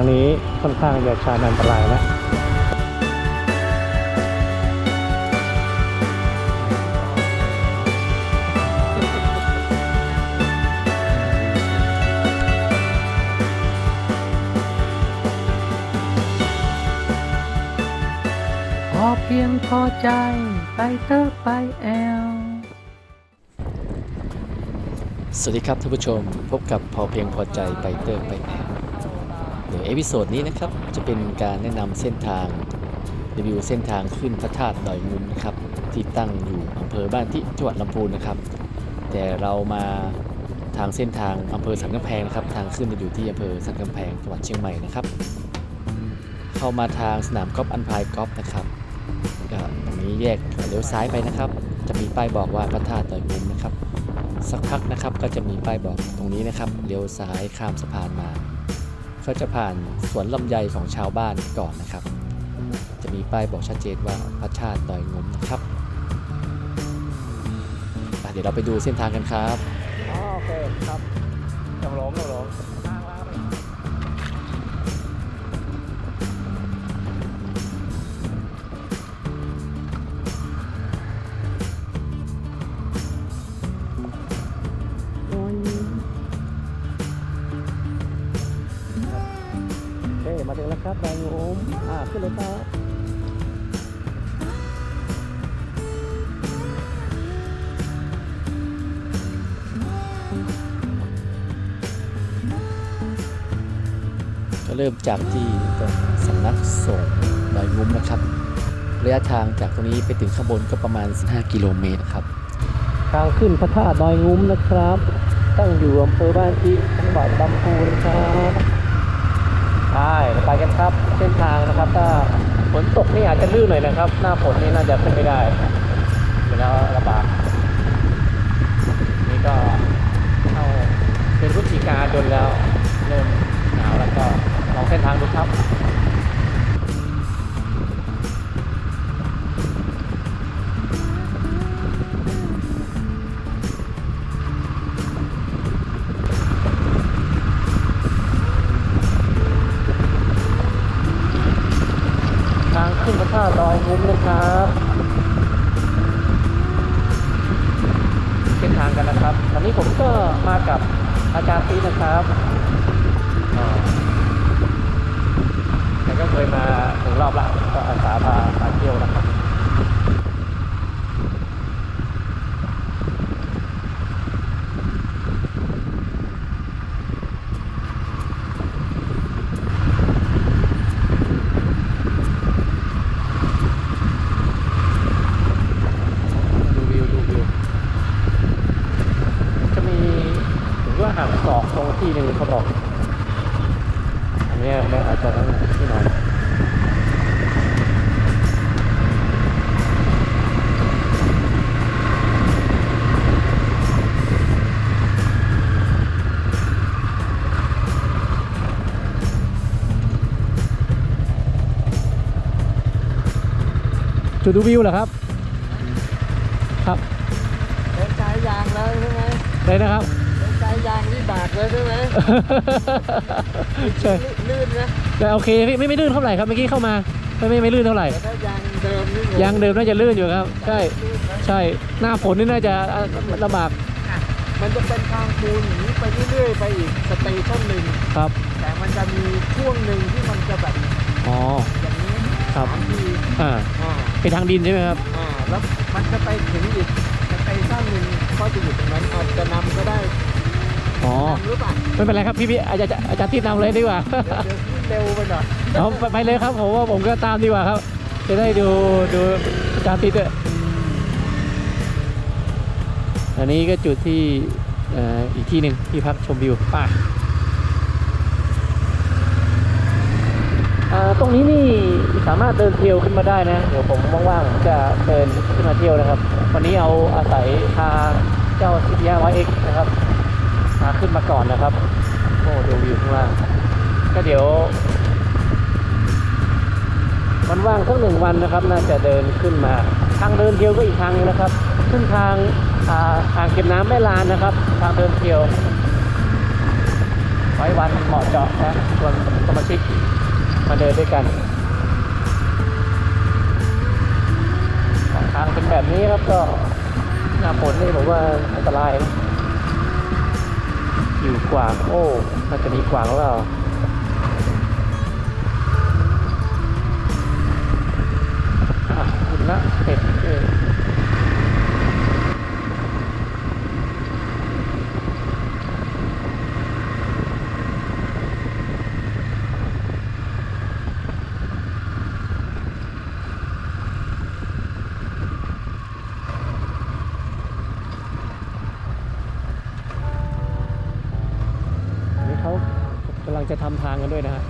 างนี้ค่อนข้างจะชานอันตรายนะพอเพียงพอใจไปเตอร์ไปแอล สวัสดีครับท่านผู้ชม พบกับพอเพียงพอใจไปเตอร์ไปแอบ เดี๋ยวเอพิโซดนี้นะครับจะเป็นการแนะนำเส้นทางรีวิวเส้นทางขึ้นพระธาตุดอยมุมนะครับ ที่ตั้งอยู่อำเภอบ้านที่จังหวัดลำพูนนะครับ แต่เรามาทางเส้นทางอำเภอสันกำแพงนะครับ ทางขึ้นจะอยู่ที่อำเภอสันกำแพงจังหวัดเชียงใหม่นะครับ เข้ามาทางสนามกอล์ฟอันพายกอล์ฟนะครับตรงนี้แยกเลี้ยวซ้ายไปนะครับ จะมีป้ายบอกว่าพระธาตุดอยมุมนะครับ สักพักนะครับก็จะมีป้ายบอกตรงนี้นะครับเลี้ยวซ้ายข้ามสะพานมา ก็จะผ่านสวนลำไยของชาวบ้านก่อนนะครับ จะมีป้ายบอกชัดเจนว่าพระชาตุดอยงมนะครับเดี๋ยวเราไปดูเส้นทางกันครับ เริ่มจากที่ตรงสำนักสงฆ์ดอยงุ้มนะครับระยะทางจากตรงนี้ไปถึงข้างบนก็ประมาณ 15 กิโลเมตรครับ ทางขึ้นพระธาตุดอยงุ้มนะครับ ตั้งอยู่อำเภอบ้านที่จังหวัดลำพูนครับใช่ไปกันครับ เส้นทางนะครับ ถ้าฝนตกนี่อาจจะลื่นหน่อยนะครับ หน้าฝนนี่น่าจะขึ้นไม่ได้อยู่แล้วระบากนี่ก็เข้าเป็นพฤศจิกาจนแล้ว เริ่มหนาวแล้วก็ เส้นทางดูครับทางขึ้นพระธาตุดอยงุ้มนะครับเส้นทางกันนะครับ ตอนนี้ผมก็มากับอาจารย์ปีนะครับ ก็เคยมาถึงรอบละก็อาสาพามาเที่ยวนะครับ ดูวิวดูวิว จะมีถึงว่าห่างศอกตรงที่หนึ่งเขาบอก อันเนี้ยแม่อาจจะต้องที่นอน จุดดูวิวเหรอครับ ครับเป็นใจยางแล้วใช่ไหมเลยนะครับเป็นใจยางนี่บากเลยใช่ไหมใช่ลื่นนะแต่โอเคพี่ไม่ไม่ลื่นเท่าไหร่ครับเมื่อกี้เข้ามาไม่ไม่ไม่ลื่นเท่าไหร่แต่ถ้ายางเดิมนี่ยางเดิมน่าจะลื่นอยู่ครับ ใช่ลื่นนะใช่หน้าฝนนี่น่าจะอะลำบากมันจะเป็นทางปูนอย่างนี้ไปเรื่อยๆไปอีกสเตชันหนึ่งครับ แต่มันจะมีช่วงหนึ่งที่มันจะแบบอ๋ออย่างนี้ ครับ สามทีอ่าอ่าเป็นทางดินใช่ไหมครับ อ่าแล้วมันจะไปถึงอีกสเตชันหนึ่งก็จะอยู่ตรงนั้นอาจจะนำก็ได้อ๋อ นำหรือเปล่าไม่เป็นไรครับพี่พี่อาจารย์อาจารย์ที่นำเลยดีกว่า เดี๋ยวเดี๋ยวขึ้นเร็วไปหน่อยเอาไปไปเลยครับผมว่าผมก็ตามดีกว่าครับ จะได้ดูดูอาจารย์ติดด้วยอันนี้ก็จุดที่เอ่ออีกที่หนึ่งที่พักชมวิวไป่ะ ตรงนี้นี่สามารถเดินเที่ยวขึ้นมาได้นะ เดี๋ยวผมว่างๆผมจะเดินขึ้นมาเที่ยวนะครับ วันนี้เอาอาศัยทางเจ้าซิติยาร้อยเอ็กนะครับพาขึ้นมาก่อนนะครับโอ้ดูวิวข้างล่างก็เดี๋ยววันว่างสักหนึ่งวันนะครับ น่าจะเดินขึ้นมา ทางเดินเที่ยวก็อีกทางนึงนะครับ ขึ้นทางอ่าอ่างเก็บน้ำแม่ลานนะครับ ทางเดินเที่ยวไว้วันเหมาะเจาะนะชวนสมาชิก มาเดินด้วยกันทางเป็นแบบนี้ครับก็หน้าฝนนี่ผมว่าอันตรายนะอยู่กวางโอ้มันจะมีกวางหรือเปล่าอะคุณนะเห็ดเออ นี่เขากำลังจะทำทาง กันด้วยนะฮะ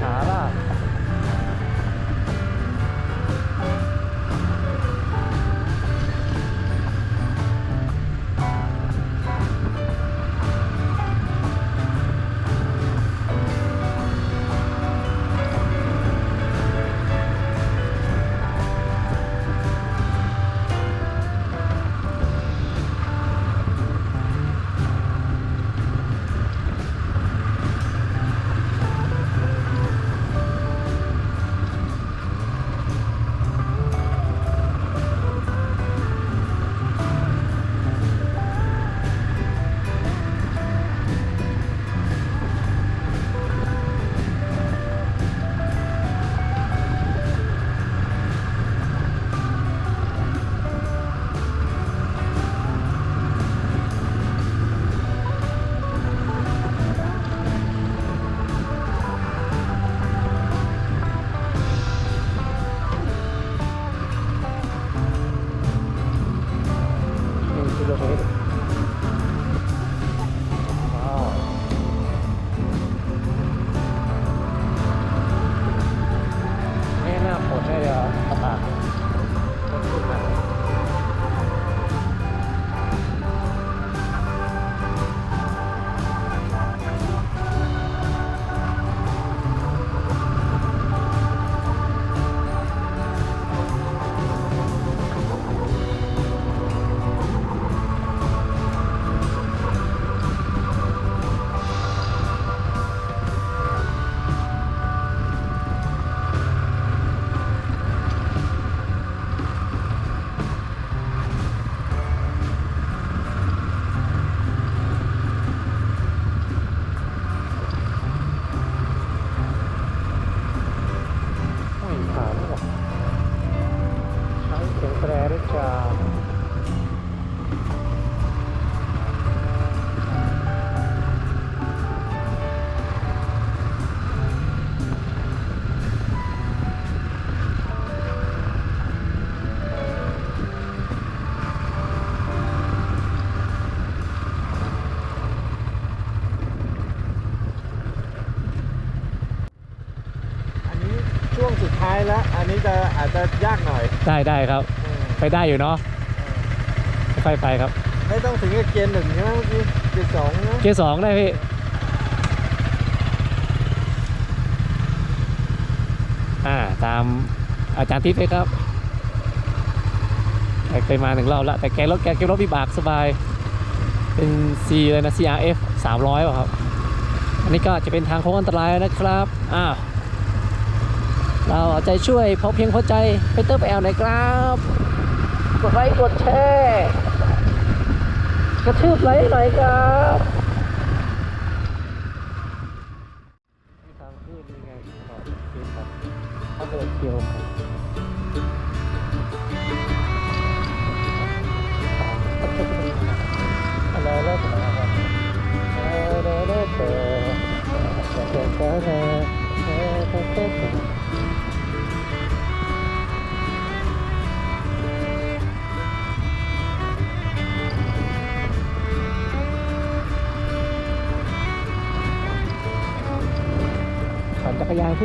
cara. ากหน่อยได้ได้ครับเออไปได้อยู่เนาะค่อยๆไปครับ ไม่ต้องถึงกับเกียร์หนึ่งใช่ไหมเมื่อกี้เกียร์สองนะเกียร์สองได้พี่อ่าตามอาจารย์ทิพย์เลยครับแกเคยมาหนึ่งรอบแล้วแต่แกรถแกเก็บรถวิบากสบาย เป็น C เลยนะ CRF 300ป่ะครับ อันนี้ก็จะเป็นทางโค้งอันตรายนะครับอ่า เราเอาใจช่วยพอเพียงพอใจไปเติมไปแอลหน่อยครับ กดไลค์กดแชร์กระทืบไลค์หน่อยครับทางขึ้นยังไงขออีกทีครับถ้าเกิดเที่ยว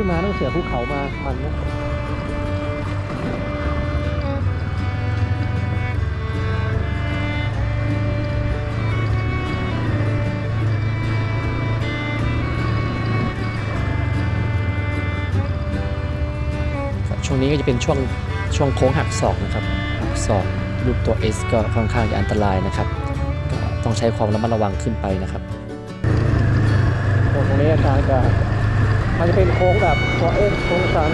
ขึ้นมาต้องเสือภูเขามา มันนะช่วงนี้ก็จะเป็นช่วงช่วงโค้งหักศอกนะครับหักศอกรูปตัว S ก็ค่อนข้างจะอันตรายนะครับ ก็ต้องใช้ความระมัดระวังขึ้นไปนะครับตรงนี้อาจารย์จะ มันจะเป็นโค้งแบบตัวเอ็กโค้งสัน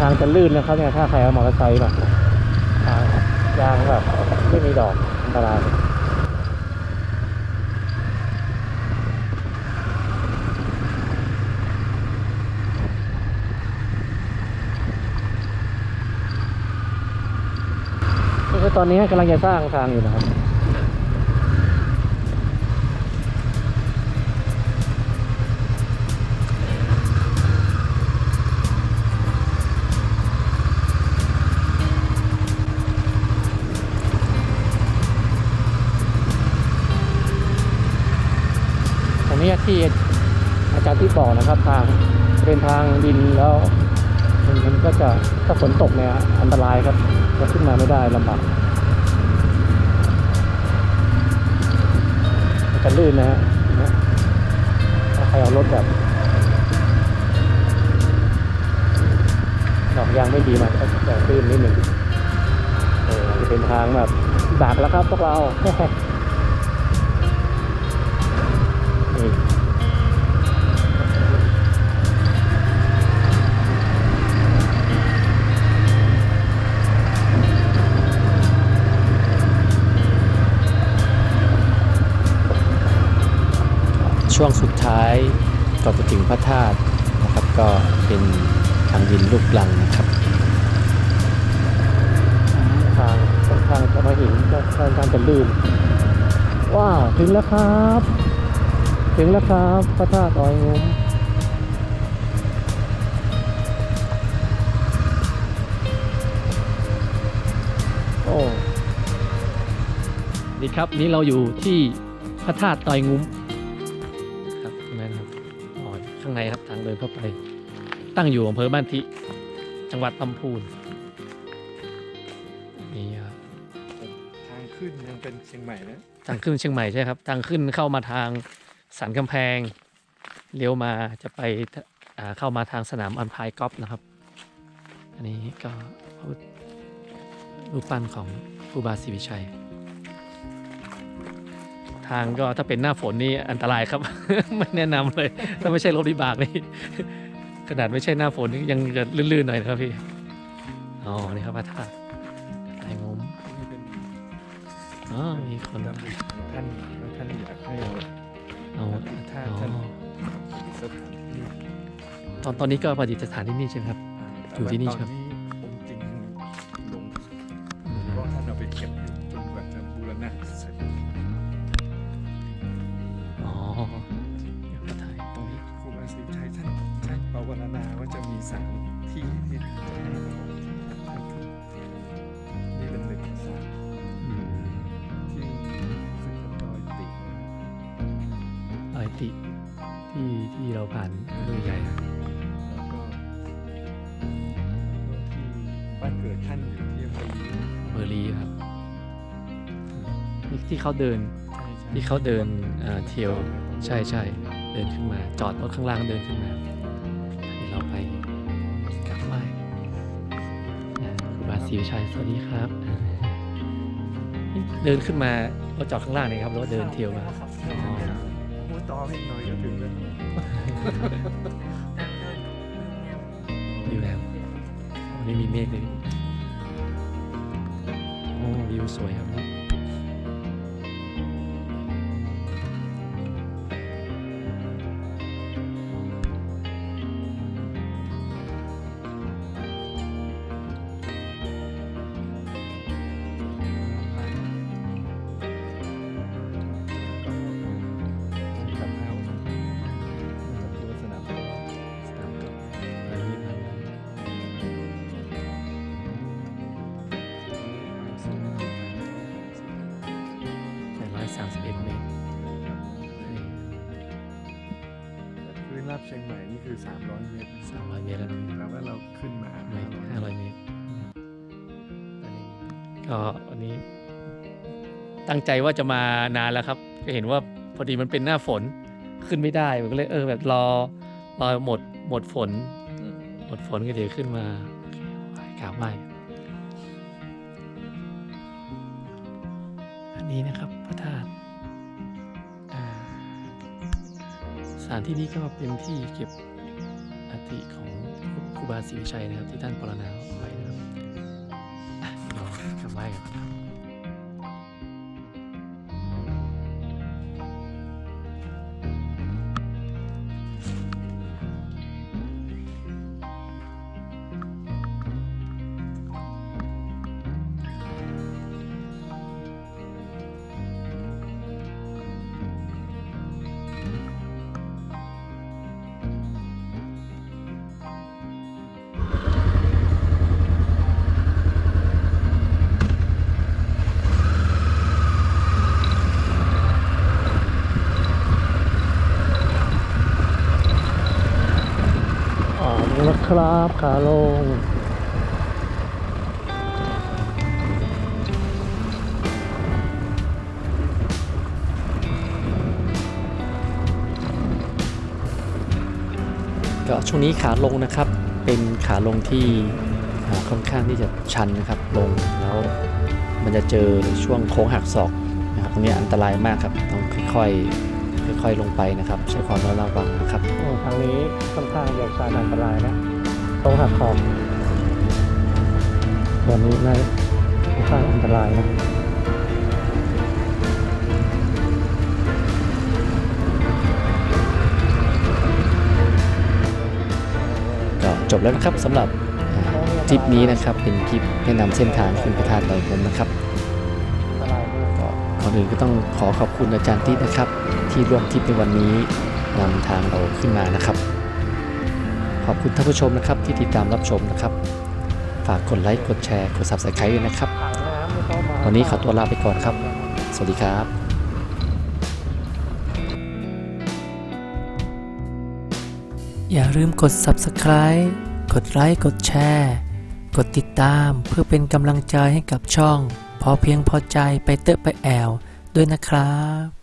ทางจะลื่นนะครับเนี่ยถ้าใครเอามอเตอร์ไซค์มาทางยางแบบไม่มีดอกอันตรายนี่คือตอนนี้กำลังจะสร้างทางอยู่นะครับ ที่อาจารย์ที่บอกนะครับ ทางเป็นทางดินแล้วมันก็จะถ้าฝนตกเนี่ยอันตรายครับจะขึ้นมาไม่ได้ลำบากมันจะลื่นนะฮะถ้าใครเอารถแบบดอกยางไม่ดีมาก็จะลื่นนิดหนึ่งเออจะเป็นทางแบบบากแล้วครับพวกเรา ช่วงสุดท้ายก่อนจะถึงพระธาตุนะครับ ก็เป็นทางดินลูกลังนะครับทางค่อนข้างจะมาหินก็ค่อนข้างจะลื่นว้าวถึงแล้วครับ ถึงแล้วครับ พระธาตุดอยงุ้มโอ้ดีครับ นี่เราอยู่ที่พระธาตุดอยงุ้ม เดินเข้าไป ตั้งอยู่อำเภอบ้านทิ จังหวัดลำพูนนี่ครับทางขึ้นยังเป็นเชียงใหม่นะทางขึ้นเชียงใหม่ใช่ครับ ทางขึ้นเข้ามาทางสันกำแพง เลี้ยวมาจะไปอ่าเข้ามาทางสนามอันพายกอล์ฟนะครับ อันนี้ก็รูปปั้นของครูบาศรีวิชัย ทางก็ถ้าเป็นหน้าฝนนี่อันตรายครับ ไม่แนะนำเลย ถ้าไม่ใช่รถวิบากนี่ขนาดไม่ใช่หน้าฝนนี่ยังจะลื่นๆหน่อยนะครับพี่อ๋อนี่ครับพระธาตุไอ้งมนี่เป็นอ๋อมีคนดำริของท่านแล้วท่านอยากให้เราเอาถ้าอ๋อท่านสถานที่ตอนตอนนี้ก็ประดิษฐานที่นี่ใช่ไหมครับอยู่ที่นี่ตครับ ท่านภาวนาว่าจะมีสามที่ที่จะให้เราท่านขึ้นนี่เป็นหนึ่งสามที่ขึ้นบนดอยติดอยติที่ที่เราผ่านเรือใหญ่แล้วก็ที่บ้านเกิดท่านอยู่ที่อำเภอลีเบอร์ลีครับนี่ที่เขาเดินที่เขาเดินเอ่อเที่ยวใช่ใช่เดินขึ้นมา จอดรถข้างล่างเดินขึ้นมา ครูบาศรีวิชัยสวัสดีครับอ่านี่เดินขึ้นมาเราจอดข้างล่างนี่ครับแล้วก็เดินเที่ยวมาอ๋อมูต่อให้หน่อยก็ถึงแล้ววิว 31 เมตรพื้นราบเชียงใหม่นี่คือ 300 เมตร 300 เมตรแล้วนะแล้วเราขึ้นมา500 เมตรก็อันนี้ ตั้งใจว่าจะมานานแล้วครับ ก็เห็นว่าพอดีมันเป็นหน้าฝนขึ้นไม่ได้ผมก็เลยเออแบบรอรอหมดหมดฝน หมดฝนก็เดี๋ยวขึ้นมากราบไหว้อันนี้นะครับานที่นี้ก็เป็นที่เก็บอัฐิของครูบาศรีวิชัยนะครับ ที่ท่านปรณาเอาไว้นะครับรอกลับไหว้กัน ครับขาลง ก็ช่วงนี้ขาลงนะครับ เป็นขาลงที่ค่อนข้างที่จะชันนะครับ ลงแล้วมันจะเจอช่วงโค้งหักศอกนะครับตรงนี้อันตรายมากครับ ต้องค่อยๆค่อยๆลงไปนะครับ ใช้ความระมัดระวังนะครับโอ้ทางนี้ค่อนข้างจะชานอันตรายนะ ตรงหักคอมวันนี้น่าค่อนข้างอันตรายนะก็จบแล้วนะครับสำหรับทริปนี้นะครับเป็นคลิปแนะนำเส้นทางขึ้นพระธาตุดอยงมนะครับก็ก่อนอื่นก็ต้องขอขอบคุณอาจารย์ติ๊นะครับ ที่ร่วมทริปในวันนี้นำทางเราขึ้นมานะครับ ขอบคุณท่านผู้ชมนะครับที่ติดตามรับชมนะครับ ฝากกดไลค์ กดแชร์ กด subscribe ด้วยนะครับ วันนี้ขอตัวลาไปก่อนครับ สวัสดีครับอย่าลืมกด subscribe กดไลค์ กดแชร์ กดติดตามเพื่อเป็นกำลังใจให้กับช่อง พอเพียงพอใจไปเตอะไปแอวด้วยนะครับ